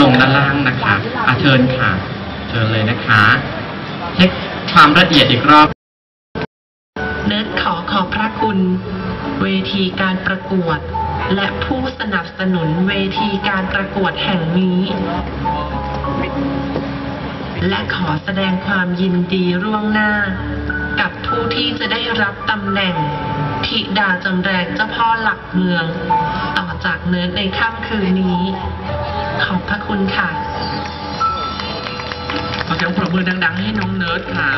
ลงด้านล่างนะคะอาเชิญค่ะ เชิญเลยนะคะ เช็คความละเอียดอีกรอบ เนิร์ดขอขอบพระคุณ เวทีการประกวด และผู้สนับสนุนเวทีการประกวดแห่งนี้ และขอแสดงความยินดีร่วงหน้า กับผู้ที่จะได้รับตำแหน่งธิดาจำแรงเจ้าพ่อหลักเมือง ต่อจากเนิร์ดในค่ำคืนนี้ ขอบพระคุณค่ะขอเสียงปรบมือดัง ๆ ให้น้องเนิร์ดค่ะ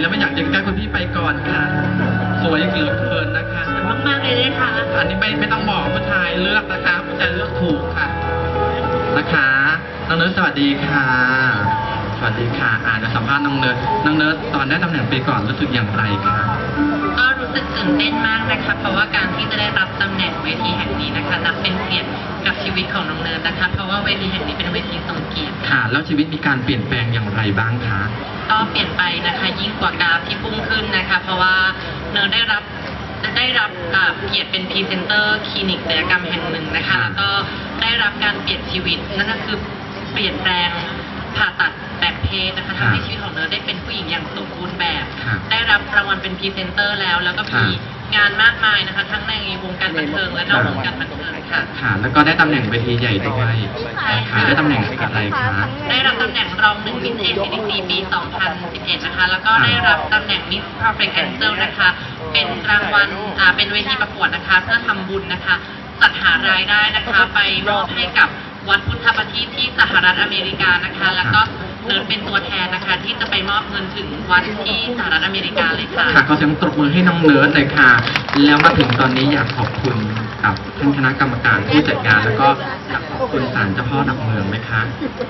แล้วไม่อยากจะใกล้คุณพี่ไปก่อนค่ะ สวยเหลือเกินนะคะ มากๆเลยนะคะอันนี้ไม่ไม่ต้องบอกผู้ชายเลือกนะคะผู้ชายเลือกถูกค่ะ นะคะน้องเนิร์ดสวัสดีค่ะ สวัสดีค่ะอ่านสัมภาษณ์น้องเนิร์ดน้องเนิร์ดตอนได้ตำแหน่งปีก่อนรู้สึกอย่างไรคะก็รู้สึกตื่นเต้นมากนะคะ เพราะว่าการที่จะได้รับตำแหน่งเวทีแห่งนี้นะคะนับเป็นเกียรติกับชีวิตของน้องเนิร์ดนะคะ เพราะว่าเวทีแห่งนี้เป็นเวทีทรงเกียรติ ค่ะ แล้วชีวิตมีการเปลี่ยนแปลงอย่างไรบ้างคะ ก็เปลี่ยนไปนะคะยิ่งกว่ากราฟที่พุ่งขึ้นนะคะ เพราะว่าเนิร์ดได้รับได้รับอ่าเกียรติเป็นพรีเซนเตอร์คลินิกศัลยกรรมแห่งหนึ่งนะคะแล้วก็ได้รับการเปลี่ยนชีวิตนั่นก็คือเปลี่ยนแปลงผ่าตัดแปลงเพศนะคะทำให้ชีวิตของเนิร์ดได้เป็นผู้หญิงอย่างสมบูรณ์แบบค่ะได้รับรางวัลเป็นพรีเซนเตอร์แล้วแล้วก็มีค่ะ งานมากมายนะคะ ทั้งในวงการบันเทิงและนอกวงการบันเทิงค่ะ ค่ะ แล้วก็ได้ตำแหน่งเวทีใหญ่ด้วยใช่ค่ะได้ตำแหน่งอะไรคะได้รับตำแหน่งรองหนึ่งมิสเอ CDC ปี 2011 นะคะ แล้วก็ได้รับตำแหน่งมิส Perfect Angel นะคะ เป็นรางวัลอ่าเป็นเวทีประกวดนะคะ เพื่อทำบุญนะคะจัดหารายได้นะคะ ไปมอบให้กับวัดพุทธประทีปที่สหรัฐอเมริกานะคะ แล้วก็ เนิร์ดเป็นตัวแทนนะคะ ที่จะไปมอบเงินถึงวัดที่สหรัฐอเมริกาเลยค่ะ ค่ะขอเสียงตบมือให้น้องเนิร์ดเลยค่ะ แล้วมาถึงตอนนี้อยากขอบคุณกับท่านคณะกรรมการผู้จัดงานแล้วก็อยากขอบคุณศาลเจ้าพ่อหลักเมืองไหมคะ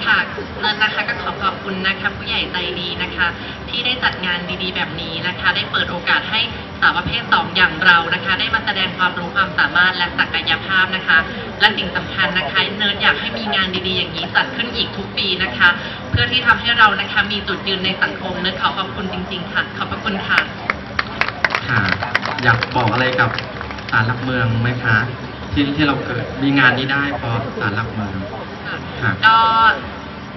ค่ะเนิร์ดนะคะก็ขอขอบคุณนะคะผู้ใหญ่ใจดีนะคะ ที่ได้จัดงานดีๆ แบบนี้นะคะ ได้เปิดโอกาสให้สาวประเภทสองอย่างเรานะคะ ได้มาแสดงความรู้ความสามารถและศักยภาพนะคะ และสิ่งสำคัญนะคะเนิร์ดอยากให้มีงานดีๆ อย่างนี้จัดขึ้นอีกทุกปีนะคะ เพื่อที่ทำให้เรานะคะมีจุดยืนในสังคมเนิร์ดขอขอบคุณจริง ๆ ค่ะ ขอบพระคุณค่ะค่ะ อยากบอกอะไรกับศาลหลักเมืองไหมคะที่ที่เราเกิดมีงานนี้ได้เพราะศาลหลักเมืองค่ะก็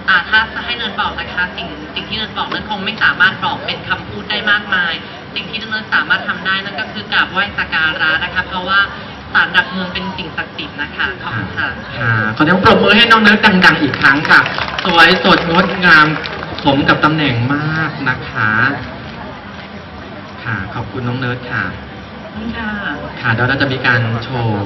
อ่าถ้าจะให้เนิร์ดบอกนะคะ สิ่งสิ่งที่เนิร์ดบอกเนิร์ดคงไม่สามารถบอกเป็นคำพูดได้มากมาย สิ่งที่เนิร์ดสามารถทำได้นั่นก็คือกราบไหว้สักการะนะคะ เพราะว่าศาลหลักเมืองเป็นสิ่งศักดิ์สิทธิ์นะคะขอบคุณค่ะค่ะขอเสียงปรบมือให้น้องเนิร์ดดัง ๆ อีกครั้งค่ะ สวยสดงดงามสมกับตำแหน่งมากนะคะ ค่ะขอบคุณน้องเนิร์ดค่ะขอบคุณค่ะค่ะเดี๋ยวเราจะมีการโชว์